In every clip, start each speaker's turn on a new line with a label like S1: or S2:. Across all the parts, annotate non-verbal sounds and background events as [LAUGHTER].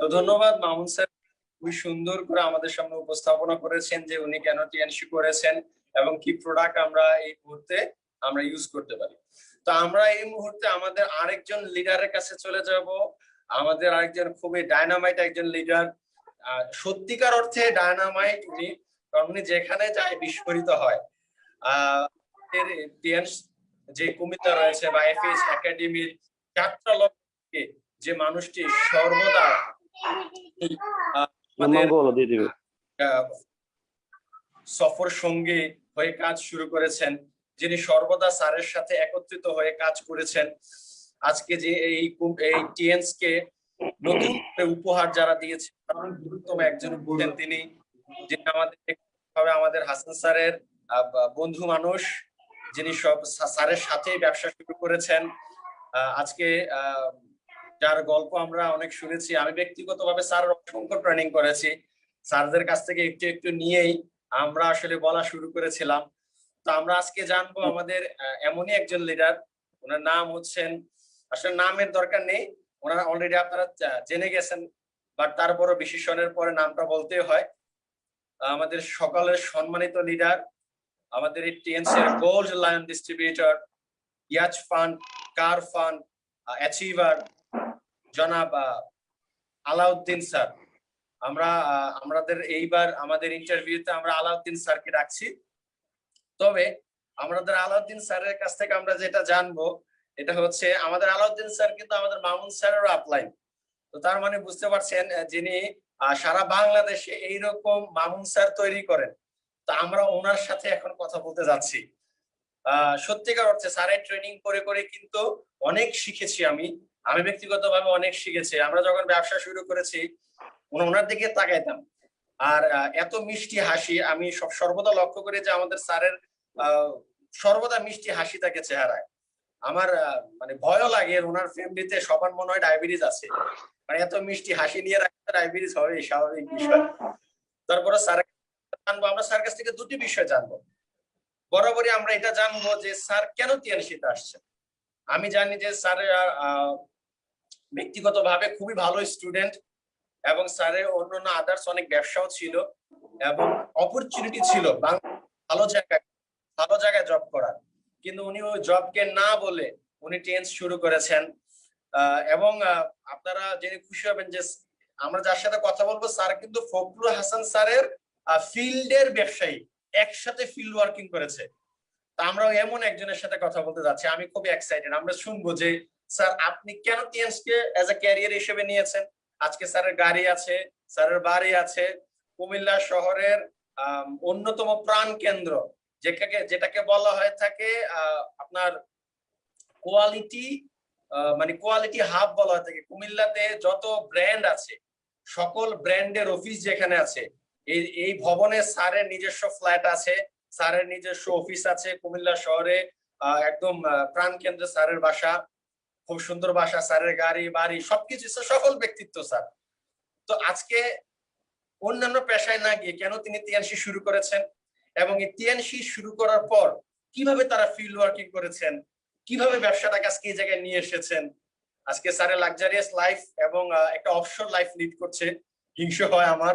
S1: তো ধন্যবাদ মামুন স্যার। খুবই সুন্দর করে আমাদের সামনে উপস্থাপনা করেছেন যে উনি কেন টিএনসি করেছেন এবং কি প্রোডাক্ট আমরা এই মুহূর্তে আমরা ইউজ করতে পারি। তো আমরা এই মুহূর্তে আমাদের আরেকজন লিডারের কাছে চলে যাব। আমাদের আরেকজন খুবই ডায়নামাইট একজন লিডার সত্যিকার অর্থে ডায়নামাইট উনি, কারণ উনি যেখানে যায় বিস্ফোরিত হয়। আহ যে কমিটি রয়েছে বা এফএস একাডেমির যাত্রা লক্ষ্যে যে মানুষটি সর্বদা আহ, সফর সঙ্গী হয়ে কাজ শুরু করেছেন। যিনি সর্বদা স্যারের সাথে একত্রিত হয়ে কাজ করেছেন। আজকে যে এই টিএনস কে নতুন উপহার যারা দিয়েছেন তার গুরুত্তম একজন হচ্ছেন তিনি যিনি আমাদের আমাদের হাসান স্যারের বন্ধু মানুষ যিনি সব স্যারের সাথেই ব্যবসা শুরু করেছেন। আজকে আহ, যার গল্প আমরা অনেক শুনেছি, আমি ব্যক্তিগতভাবে স্যার অসংখ্য ট্রেনিং করেছি। স্যারদের কাছ থেকে একটু একটু নিয়েই আমরা আসলে বলা শুরু করেছিলাম। তো আমরা আজকে জানব আমাদের এমনই একজন লিডার ওনার নাম হচ্ছেন, আসলে নামের দরকার নেই, ওনারা অলরেডি আপনারা জেনে গেছেন বাট তারপরও বিশেষণের পরে নামটা বলতে হয়। আমাদের সকালের সম্মানিত লিডার আমাদের এই TNC gold lion distributor yacht fund car fund achiever জনাব আলাউদ্দিন স্যার। আমরা আমাদের এইবার আমাদের ইন্টারভিউতে আমরা আলাউদ্দিন স্যারকে রাখছি তবে আমাদের আলাউদ্দিন স্যারের কাছ থেকে আমরা যেটা জানব, এটা হচ্ছে আমাদের আলাউদ্দিন স্যার কিন্তু আমাদের মামুন স্যারেরও আপলাইন তো তার মানে বুঝতে পারছেন যিনি সারা বাংলাদেশে এইরকম মামুন স্যার তৈরি করেন। তো আমরা ওনার সাথে এখন কথা বলতে যাচ্ছি। আহ, সত্যিকার অর্থে স্যারের ট্রেনিং করে করে কিন্তু অনেক শিখেছি আমি। আমি ব্যক্তিগতভাবে অনেক শিখেছি। আমরা যখন ব্যবসা শুরু করেছি ওনা- ওনার দিকে তাকাইতাম। আর এত মিষ্টি হাসি, আমি সব সর্বদা লক্ষ্য করি যে আমাদের স্যারের সর্বদা মিষ্টি হাসি থাকে চেহারায়। আমার মানে ভয়ও লাগে ওনার ফ্যামিলিতে সবার মনে হয় ডায়াবেটিস আছে। মানে এত মিষ্টি হাসি নিয়ে রাখতে ডায়াবেটিস হবে স্বাভাবিক বিষয়। তারপরে স্যার জানব, আমরা স্যার কাছ থেকে দুটি বিষয় জানব। বরাবরই আমরা এটা জানব যে স্যার কেন টিএনসিতে আসছেন? আমি জানি যে স্যার ব্যক্তিগতভাবে খুবই ভালো স্টুডেন্ট এবং স্যারের অন্যান্য আদার্স অনেক ব্যবসাও ছিল এবং অপরচুনিটি ছিল। ভালো জায়গায় ভালো জায়গায় জব করার। কিন্তু উনি ওই জবকে না বলে উনি টেন্স শুরু করেছেন। এবং আপনারা জেনে খুশি হবেন যে আমরা যার সাথে কথা বলব, স্যার কিন্তু ফখরুল হাসান স্যারের ফিল্ডের ব্যবসায়ী। একসাথে ফিল্ড ওয়ার্কিং করেছে। তা আমরাও এমন একজনের সাথে কথা বলতে যাচ্ছি, আমি খুব এক্সাইটেড আমরা শুনব যে স্যার, আপনি কেন টিএনস কে অ্যাজ এ ক্যারিয়ার হিসেবে নিয়েছেন? আজকে স্যারের গাড়ি আছে, স্যারের বাড়ি আছে, কুমিল্লা শহরের অন্যতম প্রাণ কেন্দ্র, যেটাকে যেটাকে বলা হয়ে থাকে আপনার কোয়ালিটি মানে কোয়ালিটি হাব বলা হয়ে থাকে। কুমিল্লাতে যত ব্র্যান্ড আছে, সকল ব্র্যান্ডের অফিস যেখানে আছে, এই এই ভবনে স্যারের নিজস্ব ফ্ল্যাট আছে, স্যারের নিজস্ব অফিস আছে কুমিল্লা শহরে একদম প্রাণ কেন্দ্রে স্যারের বাসা। খুব সুন্দর বাসা, স্যারের গাড়ি, বাড়ি, সবকিছু সফল ব্যক্তিত্ব, স্যার। তো আজকে অন্যান্য পেশায় না গিয়ে কেন তিনি তিয়ানসি শুরু করেছেন এবং এই তিয়ানসি শুরু করার পর কীভাবে তারা ফিল্ড ওয়ার্কিং করেছেন, কীভাবে ব্যবসাটাকে আজকে এই জায়গায় নিয়ে এসেছেন? আজকে স্যারের লাক্সারিয়াস লাইফ এবং একটা অফশোর লাইফ লিড করছে। হিংস হয় আমার।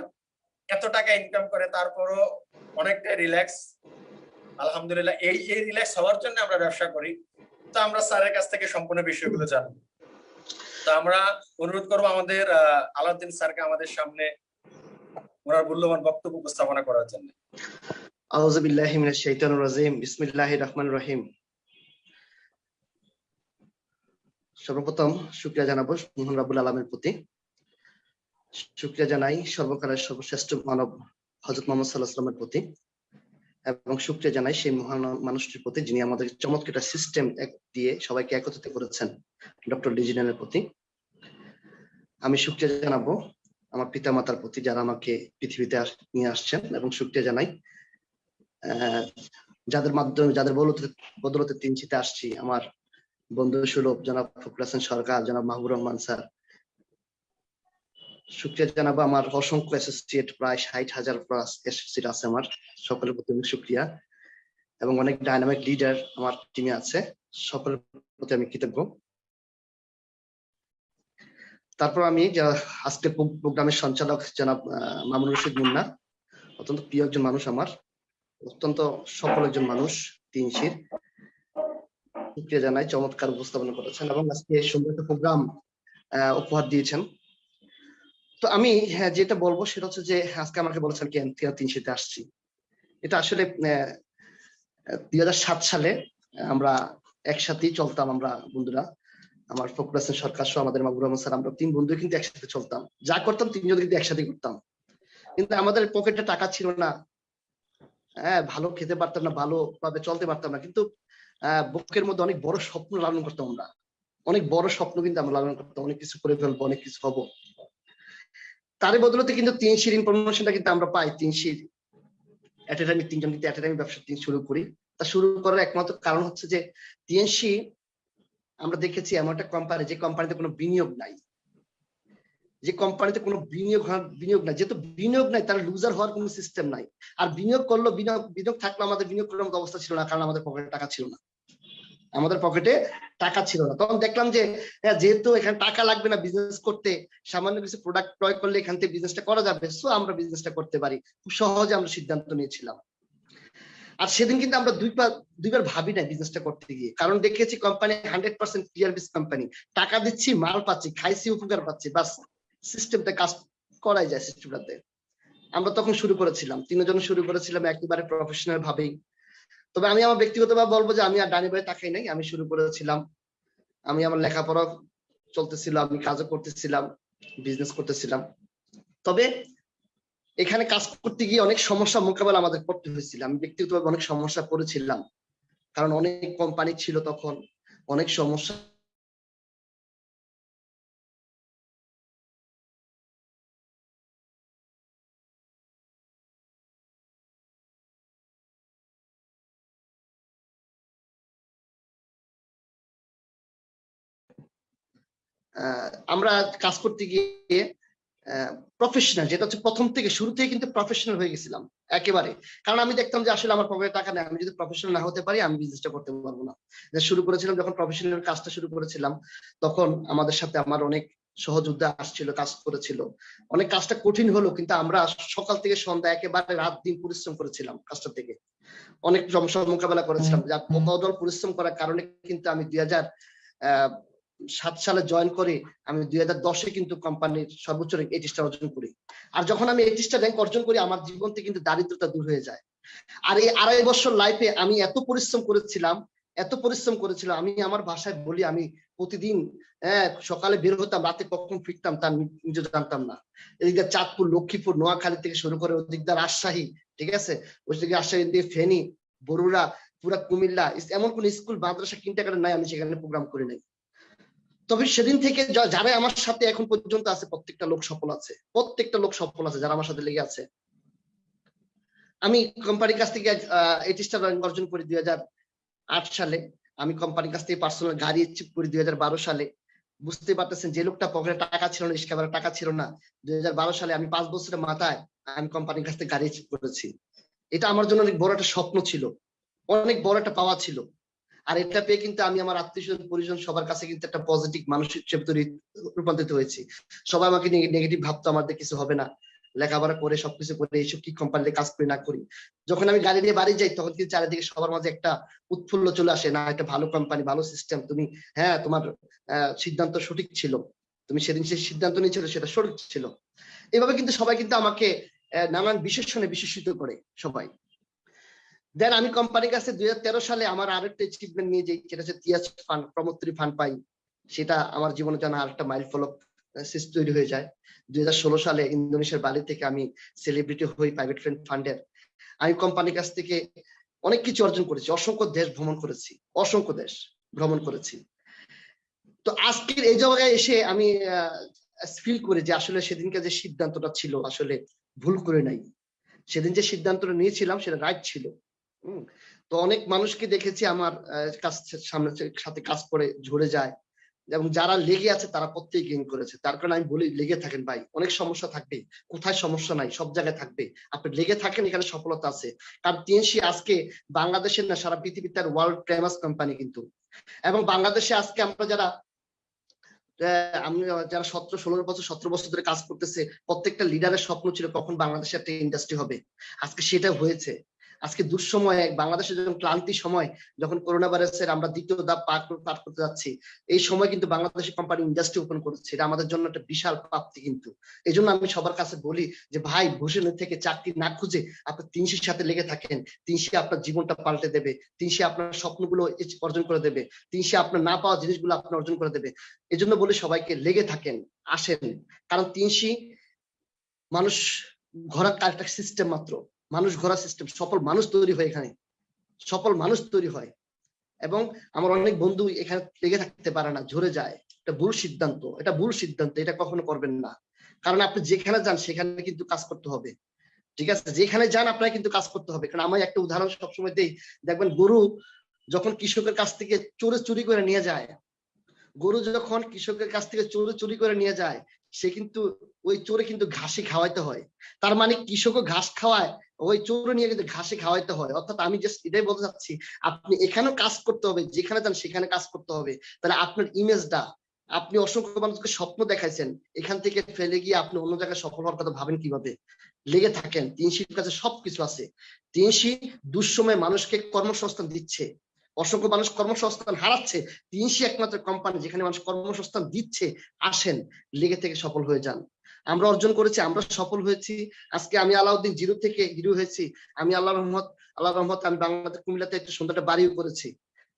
S1: এত টাকা ইনকাম করে, তারপরও অনেকটা রিল্যাক্স আলহামদুলিল্লাহ, এই এই রিল্যাক্স হওয়ার জন্য আমরা ব্যবসা করি। তো আমরা স্যারের কাছ থেকে সম্পূর্ণ বিষয়গুলো জানব। তো আমরা অনুরোধ করব আমাদের আলাউদ্দিন স্যারকে আমাদের সামনে ওনার মূল্যবান বক্তব্য উপস্থাপনা করার জন্য।
S2: আউযু বিল্লাহি মিনাশ শাইতানির রাজিম, বিসমিল্লাহির রহমানির রহিম। সর্বপ্রথম শুকরিয়া জানাব মোহন রাবুল আলমের প্রতি। শুকরিয়া জানাই সর্বকালের সর্বশ্রেষ্ঠ মানব হজরত মোহাম্মদ সাল্লাহ সাল্লামের প্রতি। এবং শুকরিয়া জানাই সেই মহান মানুষটির প্রতি যিনি আমাদের চমৎকার একটা সিস্টেম দিয়ে সবাইকে একত্রিত করেছেন ডক্টর ডিজিনালের প্রতি। আমি শুকরিয়া জানাব আমার পিতা মাতার প্রতি যারা আমাকে পৃথিবীতে নিয়ে আসছেন এবং শুকরিয়া জানাই। যাদের মাধ্যমে, যাদের বদলতে বদলতে তিনচিতে আসছি, আমার বন্ধু সুলভ, জনাব ফখরুল হাসান সরকার, জনাব মাহবুব রহমান স্যার শুক্রিয়া জানাব। আমার অসংখ্য অ্যাসোসিয়েট প্রায় ষাট হাজার প্লাস অ্যাসোসিয়েট আছে আমার। সকলের প্রতি অনেক শুক্রিয়া। এবং অনেক ডাইনামিক লিডার আমার টিমে আছে। সকলের প্রতি আমি কৃতজ্ঞ। তারপর আমি আজকে প্রোগ্রামের সঞ্চালক জনাব মামুন রশিদ মুন্না। অত্যন্ত প্রিয় একজন মানুষ আমার। অত্যন্ত সফল একজন মানুষ শুক্রিয়া জানাই। চমৎকার উপস্থাপনা করেছেন এবং আজকে সুন্দর একটা প্রোগ্রাম উপহার দিয়েছেন। তো আমি হ্যাঁ, যেটা বলব সেটা হচ্ছে যে আজকে আমাকে বলেছেন কেন তিনশিতে আসছি। এটা আসলে দুই সাত সালে আমরা একসাথেই চলতাম আমরা বন্ধুরা। আমার ফখরুল হাসান সরকার সহ আমাদের মাহবুব রহমান স্যার আমরা তিন বন্ধু কিন্তু একসাথে চলতাম। যা করতাম তিনজন কিন্তু একসাথে করতাম কিন্তু আমাদের পকেটে টাকা ছিল না। হ্যাঁ ভালো খেতে পারতাম না ভালো ভাবে চলতে পারতাম না। কিন্তু বুকের মধ্যে অনেক বড় স্বপ্ন লালন করতাম আমরা। অনেক বড় স্বপ্ন কিন্তু আমরা লালন করতাম। অনেক কিছু করে ফেলব অনেক কিছু হব। তারই বদলতে কিন্তু তিন শির ইনফরমেশনটা কিন্তু আমরা পাই, তিন শির এট এ টাইমে তিনজন কিন্তু এট এ টাইমে ব্যবসা শুরু করি। তা শুরু করার একমাত্র কারণ হচ্ছে যে টিএনসি আমরা দেখেছি এমন একটা কোম্পানি যে কোম্পানিতে কোনো বিনিয়োগ নাই। যে কোম্পানিতে কোনো বিনিয়োগ বিনিয়োগ নাই। যেহেতু বিনিয়োগ নাই, তার লুজার হওয়ার কোনো সিস্টেম নাই। আর বিনিয়োগ করল, বিনিয়োগ বিনিয়োগ থাকলে, আমাদের বিনিয়োগ করার মতো অবস্থা ছিল না, কারণ আমাদের পকেটে টাকা ছিল না। আমাদের পকেটে টাকা ছিল না। তখন দেখলাম যে হ্যাঁ, যেহেতু এখানে টাকা লাগবে না বিজনেস করতে সামান্য কিছু প্রোডাক্ট ক্রয় করলে এখান থেকে বিজনেসটা করা যাবে সো আমরা বিজনেসটা করতে পারি। খুব সহজে আমরা সিদ্ধান্ত নিয়েছিলাম। আর সেদিন কিন্তু আমরা দুইবার দুইবার ভাবি না বিজনেসটা করতে গিয়ে। কারণ দেখেছি কোম্পানি হান্ড্রেড পার্সেন্ট ক্লিয়ার বিস কোম্পানি টাকা দিচ্ছি মাল পাচ্ছি খাইছি উপকার পাচ্ছি বাস সিস্টেমটা কাজ করাই যায় সিস্টেমটাতে আমরা তখন শুরু করেছিলাম তিনজন শুরু করেছিলাম একেবারে প্রফেশনাল ভাবেই। তবে আমি আমার ব্যক্তিগতভাবে বলব যে আমি আর ডানি ভাই তাকাই নাই। আমি শুরু করেছিলাম। আমি আমার লেখাপড়া চলতেছিল, আমি কাজও করতেছিলাম বিজনেস করতেছিলাম। তবে এখানে কাজ করতে গিয়ে অনেক সমস্যা মোকাবেলা আমাদের করতে হয়েছিল। আমি ব্যক্তিগতভাবে অনেক সমস্যা পড়েছিলাম কারণ অনেক কোম্পানি ছিল তখন, অনেক সমস্যা আমরা কাজ করতে গিয়ে প্রফেশনাল যেটা হচ্ছে প্রথম থেকে শুরু থেকে কিন্তু প্রফেশনাল হয়ে গেছিলাম একেবারে। কারণ আমি দেখতাম যে আসলে আমার পকেটে টাকা নেই আমি যদি প্রফেশনাল না হতে পারি আমি বিজনেসটা করতে পারব না। শুরু করেছিলাম যখন প্রফেশনাল কাজটা শুরু করেছিলাম তখন আমাদের সাথে আমার অনেক সহযোদ্ধা আসছিল কাজ করেছিল। অনেক কাজটা কঠিন হলো কিন্তু আমরা সকাল থেকে সন্ধ্যা একেবারে রাত দিন পরিশ্রম করেছিলাম কাজটা থেকে। অনেক সমস্যার মোকাবেলা করেছিলাম। যার কদল পরিশ্রম করার কারণে কিন্তু আমি দুই হাজার আহ সাত সালে জয়েন করে আমি দুই হাজার দশে কিন্তু কোম্পানির সর্বোচ্চ র্যাঙ্ক এইটিসটা অর্জন করি। আর যখন আমি এইটিসটা র্যাঙ্ক অর্জন করি, আমার জীবন থেকে কিন্তু দারিদ্রতা দূর হয়ে যায়। আর এই আড়াই বছর লাইফে আমি এত পরিশ্রম করেছিলাম, এত পরিশ্রম করেছিলাম, আমি আমার ভাষায় বলি, আমি প্রতিদিন হ্যাঁ সকালে বের হতাম, রাতে কখন ফিরতাম তার নিজে জানতাম না। এদিকে চাঁদপুর, লক্ষ্মীপুর, নোয়াখালী থেকে শুরু করে ওদিকটা রাজশাহী, ঠিক আছে? ওদিকে রাজশাহী দিয়ে ফেনী, বরুড়া, পুরা কুমিল্লা, এমন কোন স্কুল মাদ্রাসা কিনতে নাই, আমি সেখানে প্রোগ্রাম করি নাই। তবে সেদিন থেকে যারা আমার সাথে এখন পর্যন্ত আছে, প্রত্যেকটা লোক সফল আছে। প্রত্যেকটা লোক সফল আছে যারা আমার সাথে লেগে আছে। আমি কোম্পানির কাছ থেকে এইটিসটা র্যাঙ্ক অর্জন করি দুই সালে। আমি কোম্পানির কাছ থেকে পার্সোনাল গাড়ি অ্যাচিভ করি দুই সালে। বুঝতে পারতেছেন যে লোকটা পকেটে টাকা ছিল না ইস্কাবারে টাকা ছিল না। দুই হাজার বারো সালে আমি পাঁচ বছরের মাথায় আমি কোম্পানির কাছ থেকে গাড়ি অ্যাচিভ করেছি। এটা আমার জন্য অনেক বড় একটা স্বপ্ন ছিল। অনেক বড় একটা পাওয়া ছিল। আর এটা পেয়ে কিন্তু আমি আমার আত্মীয় পরিজন সবার কাছে কিন্তু একটা পজিটিভ মানুষ হিসেবে তৈরি- রূপান্তরিত হয়েছি। সবাই আমাকে নেগেটিভ ভাবতো, আমার দিয়ে কিছু হবে না। লেখাপড়া করে, সবকিছু করে, এইসব কি কোম্পানিতে কাজ করি, না করি? যখন আমি গাড়ি নিয়ে বাড়ি যাই, তখন কিন্তু চারিদিকে সবার মাঝে একটা উৎফুল্ল চলে আসে, না একটা ভালো কোম্পানি ভালো সিস্টেম তুমি হ্যাঁ তোমার সিদ্ধান্ত সঠিক ছিল। তুমি সেদিন যে সিদ্ধান্ত নিয়েছিল, সেটা সঠিক ছিল। এভাবে কিন্তু সবাই কিন্তু আমাকে নানান বিশেষণে বিশেষিত করে সবাই। দেন আমি কোম্পানির কাছে দুই হাজার তেরো সালে আমার আরেকটা অ্যাচিভমেন্ট নিয়ে যাই, সেটা হচ্ছে তিয়াস ফান্ড প্রমোত্রী ফান্ড পাই। সেটা আমার জীবনে যেন আরেকটা মাইল ফলক তৈরি হয়ে যায়। দুই হাজার ষোলো সালে ইন্দোনেশিয়ার বালি থেকে আমি সেলিব্রিটি হই প্রাইভেট ফ্রেন্ড ফান্ডের আমি কোম্পানির কাছ থেকে অনেক কিছু অর্জন করেছি, অসংখ্য দেশ ভ্রমণ করেছি, অসংখ্য দেশ ভ্রমণ করেছি। তো আজকের এই জায়গায় এসে আমি ফিল করি যে আসলে সেদিনকে যে সিদ্ধান্তটা ছিল, আসলে ভুল করে নাই। সেদিন যে সিদ্ধান্তটা নিয়েছিলাম, সেটা রাইট ছিল। হুম। তো অনেক মানুষকে দেখেছি আমার কাছ সামনে সাথে কাজ করে ঝরে যায়। এবং যারা লেগে আছে তারা প্রত্যেক গেইন করেছে। তার কারণে আমি বলি, লেগে থাকেন ভাই। অনেক সমস্যা থাকবে। কোথায় সমস্যা নাই? সব জায়গায় থাকবে। আপনি লেগে থাকেন, এখানে সফলতা আছে। কারণ টিএনসি আজকে বাংলাদেশের না, সারা পৃথিবীর তার ওয়ার্ল্ড ফেমাস কোম্পানি কিন্তু। এবং বাংলাদেশে আজকে আমরা যারা আমি যারা সতেরো ষোলো বছর, সতেরো বছর ধরে কাজ করতেছে, প্রত্যেকটা লিডারের স্বপ্ন ছিল কখন বাংলাদেশে একটা ইন্ডাস্ট্রি হবে। আজকে সেটা হয়েছে। আজকে দুঃসময়ে, বাংলাদেশের যখন ক্লান্তি সময়, যখন করোনা ভাইরাসের আমরা দ্বিতীয় ধাপ পার পার করতে যাচ্ছি, এই সময় কিন্তু বাংলাদেশি কোম্পানি ইন্ডাস্ট্রি ওপেন করেছে। এটা আমাদের জন্য একটা বিশাল প্রাপ্তি কিন্তু। এই জন্য আমি সবার কাছে বলি যে, ভাই, বসে থেকে চাকরি না খুঁজে আপনি তিনশির সাথে লেগে থাকেন। তিনশি আপনার জীবনটা পাল্টে দেবে। তিনশি আপনার স্বপ্নগুলো অর্জন করে দেবে। তিনশি আপনার না পাওয়া জিনিসগুলো আপনার অর্জন করে দেবে। এই জন্য বলি সবাইকে লেগে থাকেন, আসেন। কারণ তিনশি মানুষ ঘোরা একটা সিস্টেম মাত্র। মানুষ ঘোরা সিস্টেম সফল মানুষ তৈরি হয় এখানে। সফল মানুষ তৈরি হয়। এবং আমার অনেক বন্ধু এখানে লেগে থাকতে পারে না, ঝরে যায়। এটা ভুল সিদ্ধান্ত, এটা ভুল সিদ্ধান্ত, এটা কখনো করবেন না। কারণ আপনি যেখানে যান, সেখানে কিন্তু কাজ করতে হবে। ঠিক আছে? যেখানে যান, আপনাকে কিন্তু কাজ করতে হবে। কারণ আমি একটা উদাহরণ সবসময় দেই। দেখবেন গরু যখন কৃষকের কাছ থেকে চোরে চুরি করে নিয়ে যায়, গরু যখন কৃষকের কাছ থেকে চোরে চুরি করে নিয়ে যায়, সে কিন্তু ওই চোরে কিন্তু ঘাসে খাওয়াইতে হয়। তার মানে কৃষকও ঘাস খাওয়ায় ওই চোরে নিয়ে কিন্তু ঘাসে খাওয়াইতে হয়। অর্থাৎ আমি জাস্ট এটাই বলতে চাচ্ছি, আপনি এখানেও কাজ করতে হবে, যেখানে যান সেখানে কাজ করতে হবে। তাহলে আপনার ইমেজটা আপনি অসংখ্য মানুষকে স্বপ্ন দেখাইছেন, এখান থেকে ফেলে গিয়ে আপনি অন্য জায়গায় সফল হওয়ার কথা ভাবেন কীভাবে? লেগে থাকেন, তিনশির কাছে সবকিছু আছে। তিনশি দুঃসময়ে মানুষকে কর্মসংস্থান দিচ্ছে। অসংখ্য মানুষ কর্মসংস্থান হারাচ্ছে, তিনশি একমাত্র কোম্পানি যেখানে মানুষ কর্মসংস্থান দিচ্ছে, আসেন, লেগে থেকে সফল হয়ে যান। আমরা অর্জন করেছি, আমরা সফল হয়েছি। আজকে আমি আলাউদ্দিন জিরো থেকে হিরো হয়েছি। আমি আল্লাহ রহমত আল্লাহ রহমত আমি বাংলাদেশ কুমিল্লাতে একটা সুন্দর একটা বাড়িও করেছি।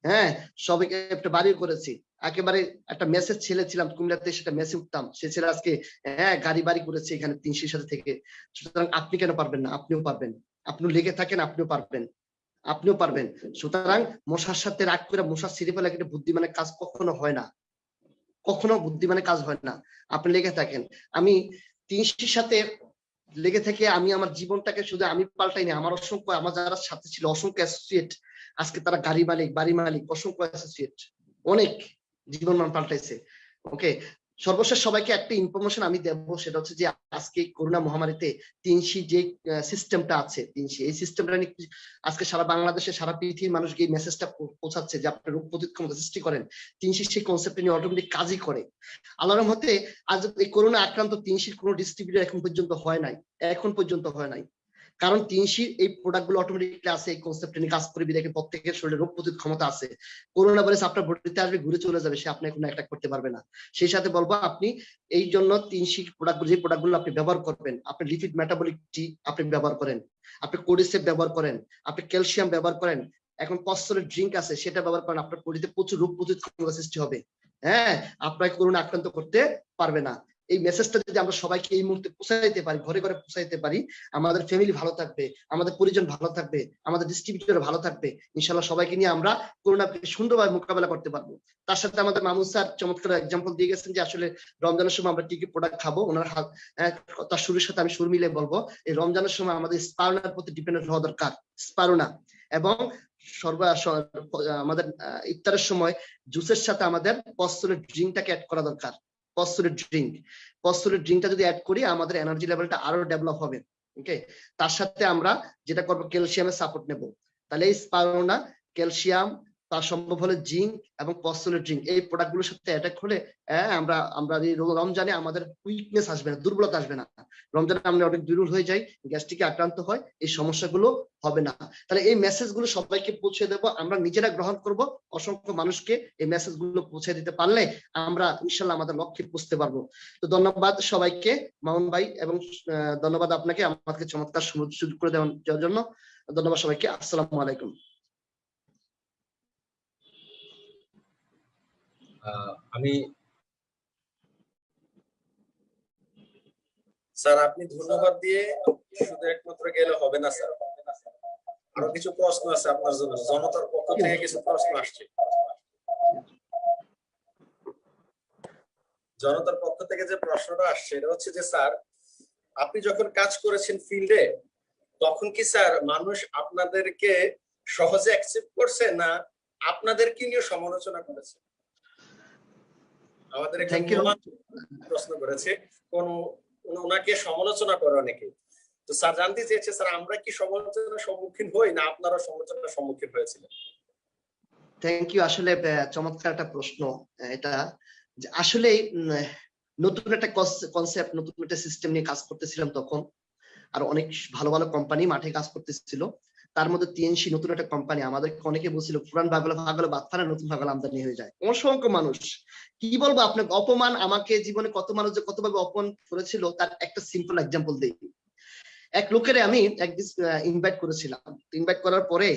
S2: হ্যাঁ সবাইকে একটা বাড়িও করেছি। একেবারে একটা মেসেজ ছেলে ছিলাম কুমিল্লাতে, সেটা মেসে উঠতাম। সে ছেলে আজকে হ্যাঁ গাড়ি বাড়ি করেছে এখানে তিনশির সাথে থেকে। সুতরাং আপনি কেন পারবেন না? আপনিও পারবেন। আপনিও লেগে থাকেন, আপনিও পারবেন। আপনিও পারবেন। সুতরাং মশার সাথে রাগ করে মশার সিঁড়ি ফেলা কিন্তু বুদ্ধিমানের কাজ কখনো হয় না। কখনো বুদ্ধিমানের কাজ হয় না। আপনি লেগে থাকেন। আমি তিনশির সাথে লেগে থেকে আমি আমার জীবনটাকে শুধু আমি পাল্টাইনি আমার অসংখ্য, আমার যারা সাথে ছিল, অসংখ্য অ্যাসোসিয়েট আজকে তারা গাড়ি মালিক, বাড়ি মালিক, অসংখ্য অ্যাসোসিয়েট অনেক জীবন মান পাল্টাইছে। ওকে সর্বশেষ সবাইকে একটা ইনফরমেশন আমি দেবো, সেটা হচ্ছে যে আজকে করোনা মহামারীতে তিনশি যে সিস্টেমটা আছে, তিনশি, এই সিস্টেমটা নিয়ে আজকে সারা বাংলাদেশে সারা পৃথিবীর মানুষকে এই মেসেজটা পৌঁছাচ্ছে যে আপনি রোগ প্রতিরোধ ক্ষমতা সৃষ্টি করেন। তিনশি সেই কনসেপ্ট নিয়ে অটোমেটিক কাজই করে। আল্লাহর মতে আজ এই করোনা আক্রান্ত তিনশির কোনো ডিস্ট্রিবিউটর এখন পর্যন্ত হয় নাই, এখন পর্যন্ত হয় নাই। কারণ তিনশির এই প্রোডাক্টগুলো অটোমেটিকলি আছে এই কনসেপ্ট নিয়ে কাজ করে দেখে প্রত্যেকের শরীরে রোগ প্রতিরোধ ক্ষমতা আছে। করোনা ভাইরাস আপনার বডিতে আসবে, ঘুরে চলে যাবে, সে আপনাকে কোনো অ্যাটাক করতে পারবে না। সেই সাথে বলব আপনি এই জন্য তিনশি প্রোডাক্ট যে প্রোডাক্টগুলো আপনি ব্যবহার করবেন, আপনি লিপিড মেটাবলিক টি আপনি ব্যবহার করেন, আপনি কোডিসেপ ব্যবহার করেন, আপনি ক্যালসিয়াম ব্যবহার করেন, এখন পশ্বরের ড্রিঙ্ক আছে, সেটা ব্যবহার করেন, আপনার বডিতে প্রচুর রোগ প্রতিরোধ ক্ষমতা সৃষ্টি হবে। হ্যাঁ আপনাকে করোনা আক্রান্ত করতে পারবে না। এই মেসেজটা যদি আমরা সবাইকে এই মুহূর্তে পৌঁছাইতে পারি ঘরে ঘরে পৌঁছাইতে পারি আমাদের ফ্যামিলি ভালো থাকবে আমাদের পরিজন ভালো থাকবে আমাদের ডিস্ট্রিবিউটর ভালো থাকবে ইনশাল্লাহ সবাইকে নিয়ে আমরা করোনাকে সুন্দরভাবে মোকাবেলা করতে পারব। তার সাথে আমাদের মামুন স্যার চমৎকার এক্সাম্পল দিয়ে গেছেন যে আসলে রমজানের সময় আমরা কি কি প্রোডাক্ট খাব ওনার হাত হ্যাঁ, তার শুরুর সাথে আমি সুর মিলে বলব এই রমজানের সময় আমাদের স্পারোনার প্রতি ডিপেন্ডেন্ট হওয়া দরকার স্পারোনা। এবং সর্ব আমাদের ইফতারের সময় জুসের সাথে আমাদের পস্তরের ড্রিঙ্কটাকে অ্যাড করা দরকার। পস্তরের ড্রিঙ্ক পস্তরের ড্রিঙ্কটা যদি অ্যাড করি, আমাদের এনার্জি লেভেলটা আরও ডেভেলপ হবে ওকে তার সাথে আমরা যেটা করব ক্যালসিয়ামের সাপোর্ট নেব। তাহলে এই স্পারোনা ক্যালসিয়াম তার সম্ভব হলে জিঙ্ক এবং পস্তলের ড্রিঙ্ক এই প্রোডাক্টগুলোর সাথে অ্যাটাক হলে হ্যাঁ, আমরা আমরা রমজানে আমাদের উইকনেস আসবে না দুর্বলতা আসবে না। রমজানে আমরা অনেক দুর্বল হয়ে যাই গ্যাস্ট্রিকে আক্রান্ত হয় এই সমস্যাগুলো হবে না। তাহলে এই মেসেজগুলো সবাইকে পৌঁছে দেব আমরা নিজেরা গ্রহণ করব অসংখ্য মানুষকে এই মেসেজগুলো পৌঁছে দিতে পারলে আমরা ইনশাল্লাহ আমাদের লক্ষ্যে পৌঁছতে পারব। তো ধন্যবাদ সবাইকে মামুন ভাই এবং ধন্যবাদ আপনাকে আমাকে চমৎকার সুযোগ করে দেওয়ার জন্য। ধন্যবাদ সবাইকে আসসালামু আলাইকুম।
S1: আমি স্যার, আপনি ধন্যবাদ দিয়ে শুধু একমাত্র গেলে হবে না, স্যার। আরও কিছু প্রশ্ন আছে আপনার জন্য। জনতার পক্ষ থেকে কিছু প্রশ্ন আসছে। জনতার পক্ষ থেকে যে প্রশ্নটা আসছে, এটা হচ্ছে যে, স্যার, আপনি যখন কাজ করেছেন ফিল্ডে, তখন কি, স্যার, মানুষ আপনাদেরকে সহজে অ্যাকসেপ্ট করছে না আপনাদেরকে নিয়ে সমালোচনা করেছে? আমাদের
S2: ইউ
S1: প্রশ্ন করেছে কোন ওনাকে সমালোচনা করে অনেকে। তো স্যার জানতে চেয়েছে স্যার আমরা কি সমালোচনার সম্মুখীন হই না আপনারা সমালোচনার সম্মুখীন হয়েছিলেন?
S2: থ্যাংক ইউ আসলে চমৎকার একটা প্রশ্ন এটা। যে আসলে নতুন একটা কনসেপ্ট নতুন একটা সিস্টেম নিয়ে কাজ করতেছিলাম তখন। আর অনেক ভালো ভালো কোম্পানি মাঠে কাজ করতেছিল। তার মধ্যে টিএনসি নতুন একটা কোম্পানি আমাদের অনেকে বলছিল, পুরান ভাগলে ভাগলে বাচ্চারা নতুন ভাগলে আমদানি হয়ে যায়। অসংখ্য মানুষ। কি বলব আপনাকে? অপমান, আমাকে জীবনে কত মানুষ যে কতভাবে অপমান করেছিল, তার একটা সিম্পল এক্সাম্পল দিই। এক লোকের আমি একদিন ইনভাইট করেছিলাম। ইনভাইট করার পরে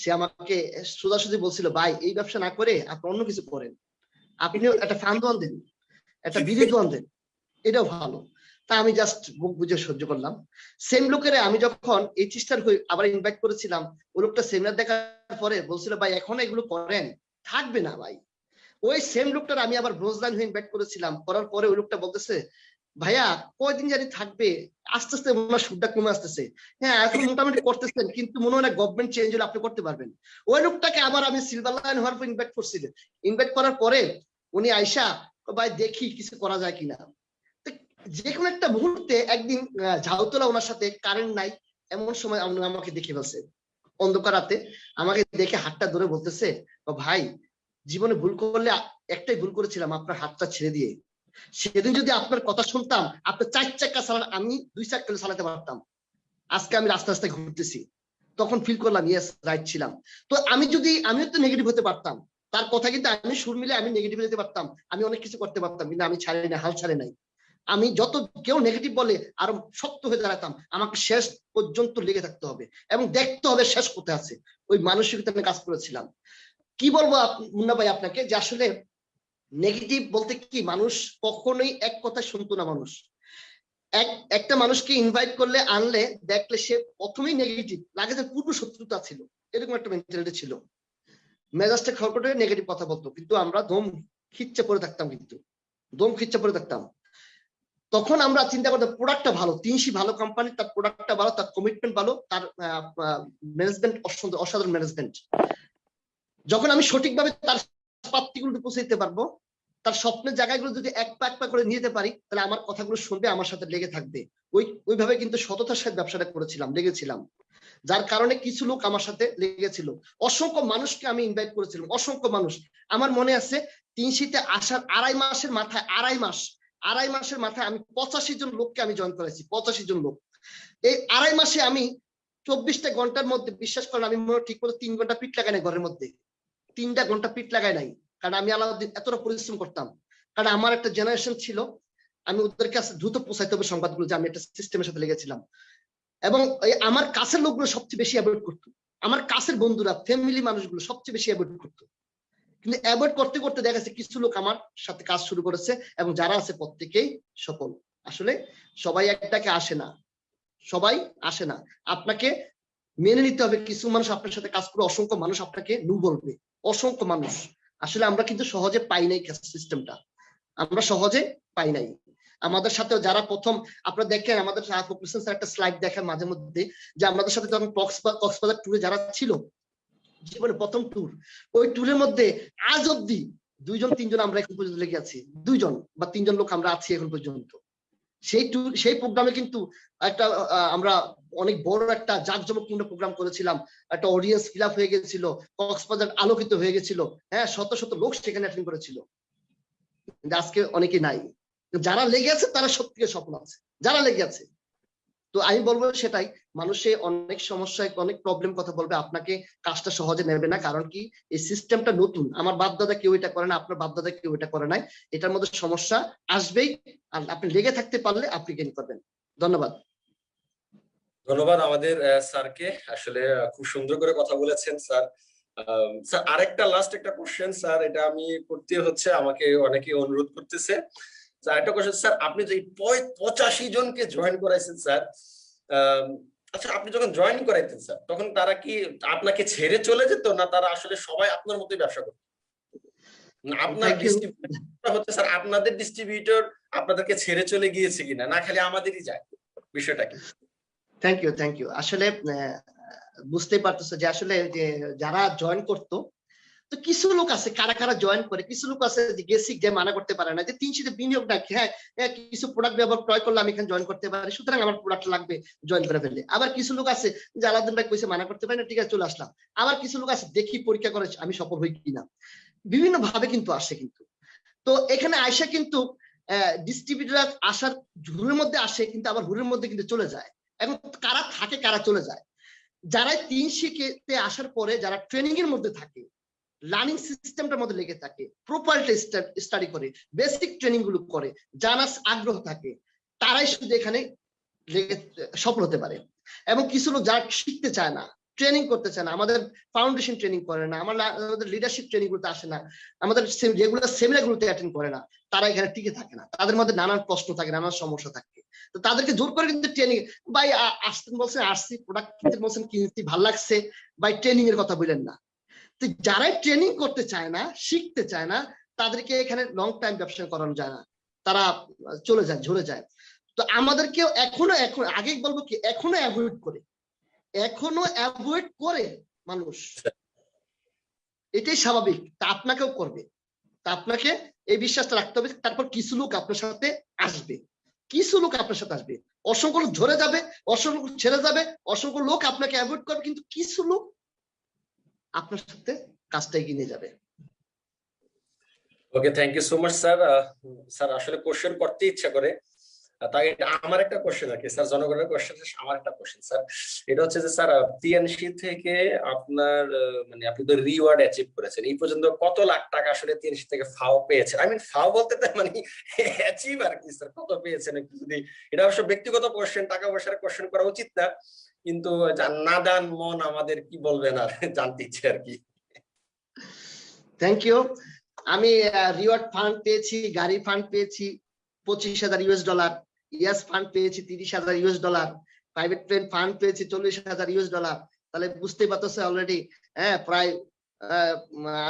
S2: সে আমাকে সোজাসুজি বলছিল, ভাই, এই ব্যবসা না করে আপনি অন্য কিছু করেন। আপনিও একটা ফান দোয়ান দেন, একটা বিধি দেন। এটাও ভালো। তা আমি জাস্ট মুখ বুঝে সহ্য করলাম। সেম লোকেরে আমি যখন এই চেষ্টার হয়ে আবার ইনভাইট করেছিলাম ওই লোকটা সেমিনার দেখার পরে বলছিল, ভাই, এখন এগুলো করেন। থাকবে না, ভাই। ওই সেম লোকটার আমি আবার ব্রোজলাইন হয়ে ইনভাইট করেছিলাম। করার পরে ওই লোকটা বলতেছে, ভাইয়া, কয়দিন জানি থাকবে? আস্তে আস্তে ওনার সুদটা কমে আসতেছে। হ্যাঁ এখন মোটামুটি করতেছেন, কিন্তু মনে হয় গভর্নমেন্ট চেঞ্জ হলে আপনি করতে পারবেন। ওই লোকটাকে আবার আমি সিলভার লাইন হওয়ার পর ইনভাইট করছিলেন ইনভাইট করার পরে উনি আইসা, ভাই, দেখি কিছু করা যায় কিনা। যে কোনো একটা মুহূর্তে একদিন ঝাউতলা ওনার সাথে কারেন্ট নাই, এমন সময় আমাকে দেখে ফেলছে। অন্ধকার রাতে আমাকে দেখে হাতটা ধরে বলতেছে, "ও ভাই, জীবনে ভুল করলে একটাই ভুল করেছিলাম, আপনার হাতটা ছেড়ে দিয়ে। সেদিন যদি আপনার কথা শুনতাম, আপনার চার চাকা চালা আমি দুই চাকা চালাতে পারতাম। আজকে আমি রাস্তা রাস্তায় ঘুরতেছি। তখন ফিল করলাম ইয়েস রাইট ছিলাম। তো আমি যদি, আমিও তো নেগেটিভ হতে পারতাম। তার কথা কিন্তু আমি, সুর মিলে আমি নেগেটিভ যেতে পারতাম। আমি অনেক কিছু করতে পারতাম, কিন্তু আমি ছাড়ি না হাল ছাড়ে নাই। আমি যত কেউ নেগেটিভ বলে, আরও শক্ত হয়ে দাঁড়াতাম, আমাকে শেষ পর্যন্ত লেগে থাকতে হবে এবং দেখতে হবে শেষ কোথায় আছে। ওই মানসিকতা আমি কাজ করেছিলাম। কি বলব মুন্না ভাই আপনাকে? যে আসলে নেগেটিভ বলতে কি, মানুষ কখনোই এক কথা শুনতো না মানুষ। এক, একটা মানুষকে ইনভাইট করলে, আনলে, দেখলে সে প্রথমেই নেগেটিভ লাগে যে পূর্ব শত্রুতা ছিল। এরকম একটা মেন্টালিটি ছিল। মেজাজটা খড়কটে নেগেটিভ কথা বলতো, কিন্তু আমরা দম খিচ্ছে পরে থাকতাম কিন্তু। দম খিচ্ছে পরে থাকতাম। তখন আমরা চিন্তা করতাম প্রোডাক্টটা ভালো, তিনশি ভালো কোম্পানি তার প্রোডাক্টটা ভালো, তার কমিটমেন্ট ভালো, তার ম্যানেজমেন্ট অসাধারণ ম্যানেজমেন্ট যখন আমি সঠিকভাবে তার প্রাপ্তিগুলো পৌঁছে দিতে পারব, তার স্বপ্নের জায়গাগুলো যদি এক পা এক পা করে নিয়ে যেতে পারি, তাহলে আমার কথাগুলো শুনবে, আমার সাথে লেগে থাকবে। ওই, ওইভাবে কিন্তু সততার সাথে ব্যবসাটা করেছিলাম, লেগেছিলাম। যার কারণে কিছু লোক আমার সাথে লেগেছিল। অসংখ্য মানুষকে আমি ইনভাইট করেছিলাম, অসংখ্য মানুষ। আমার মনে আছে, তিনশিতে আসার আড়াই মাসের মাথায়, আড়াই মাস আড়াই মাসের মাথায় আমি পঁচাশি জন লোককে আমি জয়েন করেছি, পঁচাশি জন লোক। এই আড়াই মাসে আমি চব্বিশটা ঘণ্টার মধ্যে বিশ্বাস করেন, আমি মনে ঠিক মতো তিন ঘণ্টা পিঠ লাগাই নাই ঘরের মধ্যে। তিনটা ঘণ্টা পিঠ লাগাই নাই, কারণ আমি আলাদা এতটা পরিশ্রম করতাম। কারণ আমার একটা জেনারেশন ছিল, আমি ওদের কাছে দ্রুত পৌঁছাইতে হবে সংবাদগুলো যে আমি একটা সিস্টেমের সাথে লেগেছিলাম। এবং আমার কাছের লোকগুলো সবচেয়ে বেশি অ্যাভয়েড করতো। আমার কাছের বন্ধুরা ফ্যামিলি মানুষগুলো সবচেয়ে বেশি অ্যাভয়েড করতো। কিন্তু অ্যাভয়েড করতে করতে দেখা যাচ্ছে কিছু লোক আমার সাথে কাজ শুরু করেছে এবং যারা আছে প্রত্যেকেই সফল। আসলে সবাই একটাকে আসে না। সবাই আসে না। আপনাকে মেনে নিতে হবে কিছু মানুষ আপনার সাথে কাজ করে, অসংখ্য মানুষ আপনাকে নু বলবে। অসংখ্য মানুষ। আসলে আমরা কিন্তু সহজে পাই নাই সিস্টেমটা আমরা সহজে পাই নাই। আমাদের সাথে যারা প্রথম, আপনারা দেখেন আমাদের একটা স্লাইড দেখেন মাঝে মধ্যে, যে আমাদের সাথে যখন কক্সবা- কক্সবাজার ট্যুরে যারা ছিল জীবনে প্রথম ট্যুর ওই ট্যুরের মধ্যে আজ অব্দি দুইজন, তিনজন আমরা এখন পর্যন্ত লেগে আছি। দুইজন বা তিনজন লোক আমরা আছি এখন পর্যন্ত। সেই ট্যুর সেই প্রোগ্রামে কিন্তু একটা আমরা অনেক বড় একটা জাঁকজমকপূর্ণ প্রোগ্রাম করেছিলাম। একটা অডিয়েন্স ফিল আপ হয়ে গেছিল, কক্সবাজার আলোকিত হয়ে গেছিল। হ্যাঁ শত শত লোক সেখানে অ্যাটেন্ড করেছিল। আজকে অনেকে নাই। যারা লেগে আছে, তারা সত্যিকার স্বপ্ন আছে। যারা লেগে আছে তো আমি বলব সেটাই, মানুষে অনেক সমস্যায়, অনেক প্রবলেম কথা বলবে, আপনাকে কাজটা সহজে নেবে না, কারণ কি এই সিস্টেমটা নতুন। আমার বাপ দাদা কেউ এটা করে না, আপনার বাপ দাদা কেউ এটা করে নাই। এটার মধ্যে সমস্যা আসবেই, আর আপনি লেগে থাকতে পারলে আপনি গেন করবেন। ধন্যবাদ।
S1: ধন্যবাদ আমাদের স্যারকে। আসলে খুব সুন্দর করে কথা বলেছেন স্যার। স্যার, আরেকটা লাস্ট একটা কোশ্চেন স্যার, এটা আমি করতে হচ্ছে, আমাকে অনেকে অনুরোধ করতেছে। স্যার একটা কোশ্চেন স্যার আপনি যে পঁচাশি জনকে জয়েন করাইছেন স্যার আচ্ছা আপনি যখন জয়েন করাইতেন স্যার তখন তারা কি আপনাকে ছেড়ে চলে যেত না তারা আসলে সবাই আপনার মতোই ব্যবসা করতো? আপনার ডিস্ট্রিবিউটর হচ্ছে স্যার আপনাদের ডিস্ট্রিবিউটর আপনাদেরকে ছেড়ে চলে গিয়েছে কিনা? না খালি আমাদেরই যায়। বিষয়টা কি?
S2: থ্যাংক ইউ থ্যাংক ইউ আসলে বুঝতেই পারতেছে যে আসলে যে যারা জয়েন করতো তো কিছু লোক আছে, কারা কারা জয়েন করে, কিছু লোক আছে যে গেসিক যে মানা করতে পারে না, যে তিনশোতে বিনিয়োগ নাকি হ্যাঁ কিছু প্রোডাক্ট ব্যবহার ক্রয় করলে আমি এখানে জয়েন করতে পারি, সুতরাং আমার প্রোডাক্ট লাগবে জয়েন করে ফেললে আবার কিছু লোক আছে যে আলাদিন ভাই কইছে মানা করতে পারি না, ঠিক আছে, চলে আসলাম। আবার কিছু লোক আছে দেখি পরীক্ষা করে আমি সফল হই কিনা। বিভিন্ন ভাবে কিন্তু আসে কিন্তু। তো এখানে আয়সা কিন্তু ডিস্ট্রিবিউটার আসার হুরের মধ্যে আসে, কিন্তু আবার হুরের মধ্যে কিন্তু চলে যায়। এখন কারা থাকে, কারা চলে যায়। যারা তিন শিখেতে আসার পরে, যারা ট্রেনিং এর মধ্যে থাকে লার্নিং সিস্টেমটার মধ্যে লেগে থাকে প্রপারলি স্টাডি করে বেসিক ট্রেনিংগুলো করে, জানার আগ্রহ থাকে, তারাই শুধু এখানে লেগে, সফল হতে পারে। এবং কিছু লোক যারা শিখতে চায় না ট্রেনিং করতে চায় না, আমাদের ফাউন্ডেশন ট্রেনিং করে না আমাদের লিডারশিপ ট্রেনিং গুলোতে আসে না, আমাদের রেগুলার সেমিনার গুলোতে অ্যাটেন্ড করে না, তারা এখানে টিকে থাকে না, তাদের মধ্যে নানান প্রশ্ন থাকে, নানান সমস্যা থাকে। তো তাদেরকে জোর করে কিন্তু ট্রেনিং ভাই আসতেন বলছেন, আসছি প্রোডাক্ট বলছেন, কিনছি, ভালো লাগছে, ভাই ট্রেনিং এর কথা বললেন না। তো যারাই ট্রেনিং করতে চায় না, শিখতে চায় না, তাদেরকে এখানে লং টাইম ব্যবসা করানো যায় না। তারা চলে যায়, ঝরে যায়। তো আমাদেরকেও এখনও, এখন, আগে বলব কি, এখনও অ্যাভয়েড করে। এখনও অ্যাভয়েড করে মানুষ। এটাই স্বাভাবিক, তা আপনাকেও করবে। তা আপনাকে এই বিশ্বাসটা রাখতে হবে তারপর কিছু লোক আপনার সাথে আসবে। কিছু লোক আপনার সাথে আসবে। অসংখ্য লোক ঝরে যাবে, অসংখ্য ছেড়ে যাবে, অসংখ্য লোক আপনাকে অ্যাভয়েড করবে, কিন্তু কিছু লোক আপনার সাথে কাজটা এগিয়ে নিয়ে যাবে।
S1: Okay thank you so much sir sir, আসলে কোশ্চেন করতে ইচ্ছা করে। তাই আমার একটা কোশ্চেন আর কি। স্যার, জনগণের কোশ্চেন আমার একটা কোশ্চেন স্যার। এটা হচ্ছে যে, স্যার টিএনসি থেকে আপনার মানে আপনি তো রিওয়ার্ড অ্যাচিভ করেছেন। এই পর্যন্ত কত লাখ টাকা আসলে টিএনসি থেকে ফাও পেয়েছেন? আই মিন ফাও বলতে মানে [LAUGHS] অ্যাচিভ আর কি, স্যার? কত পেয়েছেন একটু যদি? এটা অবশ্য ব্যক্তিগত কোশ্চেন টাকা পয়সার কোশ্চেন করা উচিত না। কিন্তু নাদান মন আমাদের কি বলবেন আর? [LAUGHS] জানতে ইচ্ছে আর কি।
S2: থ্যাংক ইউ আমি রিওয়ার্ড ফান্ড পেয়েছি, গাড়ি ফান্ড পেয়েছি, পঁচিশ হাজার ইউএস ডলার ইয়াস ফান্ড পেয়েছি তিরিশ হাজার US dollar private plane fund পেয়েছি চল্লিশ হাজার ইউএস ডলার। তাহলে বুঝতেই পারতেছে অলরেডি হ্যাঁ প্রায়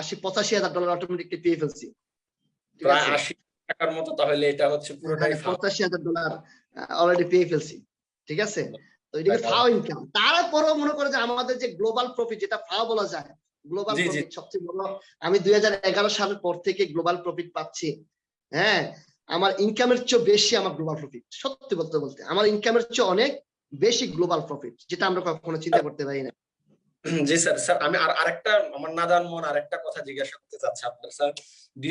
S2: আশি পঁচাশি হাজার ডলার অটোমেটিকলি পেয়ে ফেলছি। ঠিক
S1: প্রায়
S2: আছে?
S1: টাকার মতো তাহলে এটা হচ্ছে পুরোটাই
S2: হ্যাঁ, পঁচাশি হাজার ডলার অলরেডি পেয়ে ফেলছি। ঠিক আছে? তো এটাকে। ফাও ইনকাম তারপরেও মনে করে যে আমাদের যে গ্লোবাল প্রফিট যেটা ফাও বলা যায় গ্লোবাল
S1: জি, জি।
S2: প্রফিট সবচেয়ে বড় আমি দুই সালের পর থেকে গ্লোবাল প্রফিট পাচ্ছি। হ্যাঁ? আমার ইনকামের চেয়ে বেশি আমার গ্লোবাল প্রফিট সত্যি বলতে বলতে। আমার ইনকামের চেয়ে অনেক বেশি গ্লোবাল প্রফিট যেটা আমরা কখনো চিন্তা করতে পারি না।
S1: জি স্যার স্যার আমি আর আরেকটা আমার নাদান মন আরেকটা কথা জিজ্ঞাসা করতে চাচ্ছি আপনার স্যার। দুই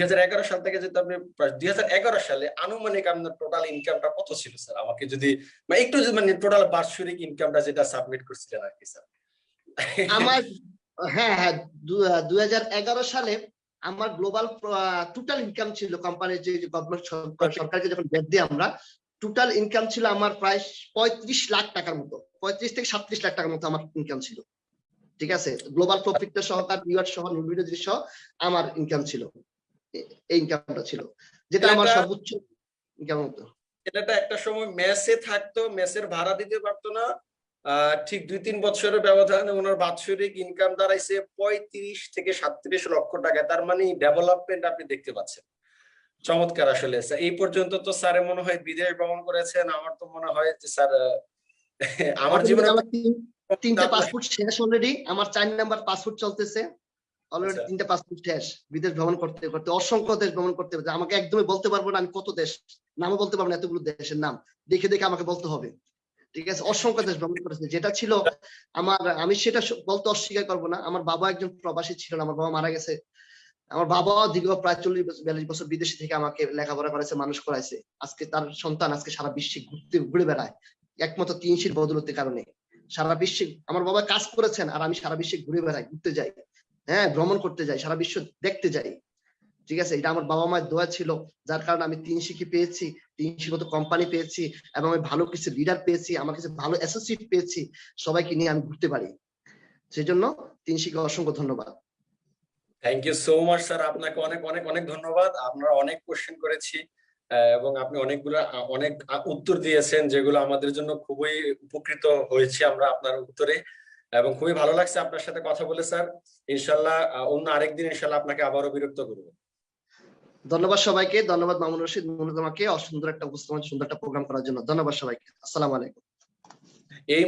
S1: সাল থেকে যদি আপনি দুই হাজার এগারো সালে আনুমানিক আপনার টোটাল ইনকামটা কত ছিল স্যার? আমাকে যদি মানে একটু যদি মানে টোটাল বার্ষিক ইনকামটা যেটা সাবমিট করছিলেন আর কি স্যার।
S2: আমার হ্যাঁ হ্যাঁ দুই হাজার এগারো সালে আমার গ্লোবাল টোটাল ইনকাম ছিল কোম্পানির যে গভর্নমেন্ট সরকারকে যখন ব্যাট দিই আমরা টোটাল ইনকাম ছিল আমার প্রায় পঁয়ত্রিশ লাখ টাকার মতো পঁয়ত্রিশ থেকে সাতত্রিশ লাখ টাকার মতো আমার ইনকাম ছিল। ঠিক আছে? গ্লোবাল প্রফিটটা সহকার রিওয়ার্ড সহ নির্বিরোধী সহ আমার ইনকাম ছিল। এই ইনকামটা ছিল। যেটা আমার সর্বোচ্চ ইনকাম মতো
S1: ছেলেটা একটা সময় মেসে থাকতো মেসের ভাড়া দিতে পারতো না ঠিক দুই তিন বছরের ব্যবধানে ওনার বাৎসরিক ইনকাম দাঁড়াইছে পঁয়ত্রিশ থেকে সাতত্রিশ লক্ষ টাকা। তার মানে ডেভেলপমেন্ট আপনি দেখতে পাচ্ছেন। চমৎকার আসলে। এই পর্যন্ত তো স্যার মনে হয় বিদেশ ভ্রমণ করেছেন। আমার তো মনে হয় যে স্যার [LAUGHS] আমার জীবনে
S2: তিনটা পাসপোর্ট শেষ অলরেডি আমার চার নাম্বার পাসপোর্ট চলতেছে। অলরেডি। তিনটা পাসপোর্ট শেষ। বিদেশ ভ্রমণ করতে করতে অসংখ্য দেশ ভ্রমণ করতে হবে আমাকে একদমই বলতে পারব না আমি কত দেশ। নামও বলতে পারব না এতগুলো দেশের নাম। দেখে দেখে আমাকে বলতে হবে। ঠিক আছে? অসংখ্য দেশ ভ্রমণ করেছে যেটা ছিল আমার, আমি সেটা বলতে অস্বীকার করব না। আমার বাবা একজন প্রবাসী ছিলেন, আমার বাবা মারা গেছে। আমার বাবা দীর্ঘ প্রায় চল্লিশ বছর বিয়াল্লিশ বছর বিদেশে থেকে আমাকে লেখাপড়া করেছে, মানুষ করাইছে। আজকে তার সন্তান আজকে সারা বিশ্বে ঘুরতে, ঘুরে বেড়ায়, একমাত্র তিনশির বদলতির কারণে। সারা বিশ্বে, আমার বাবা কাজ করেছেন আর আমি সারা বিশ্বে ঘুরে বেড়াই, ঘুরতে যাই। হ্যাঁ ভ্রমণ করতে যাই, সারা বিশ্ব দেখতে যাই। ঠিক আছে? এটা আমার বাবা মায়ের দোয়া ছিল, যার কারণে আমি তিন শিখি পেয়েছি, তিন মতো কোম্পানি পেয়েছি এবং আমি ভালো কিছু লিডার পেয়েছি, আমার কাছে ভালো অ্যাসোসিয়েট পেয়েছি, সবাইকে নিয়ে আমি ঘুরতে পারি। সেই জন্য তিন শিখে অসংখ্য ধন্যবাদ।
S1: Thank you so much sir আপনাকে অনেক অনেক অনেক ধন্যবাদ। আপনারা অনেক কোশ্চেন করেছি এবং আপনি অনেকগুলো অনেক উত্তর দিয়েছেন, যেগুলো আমাদের জন্য খুবই উপকৃত হয়েছি আমরা আপনার উত্তরে। এবং খুবই ভালো লাগছে আপনার সাথে কথা বলে স্যার ইনশাল্লাহ অন্য আরেকদিন ইনশাল্লাহ আপনাকে আবারও বিরক্ত করব।
S2: ধন্যবাদ সবাইকে, ধন্যবাদ মামুন রশিদ মনে তোমাকে অসুন্দর একটা উপস্থাপন, সুন্দর একটা প্রোগ্রাম করার জন্য। ধন্যবাদ সবাইকে। আসসালাম আলাইকুম।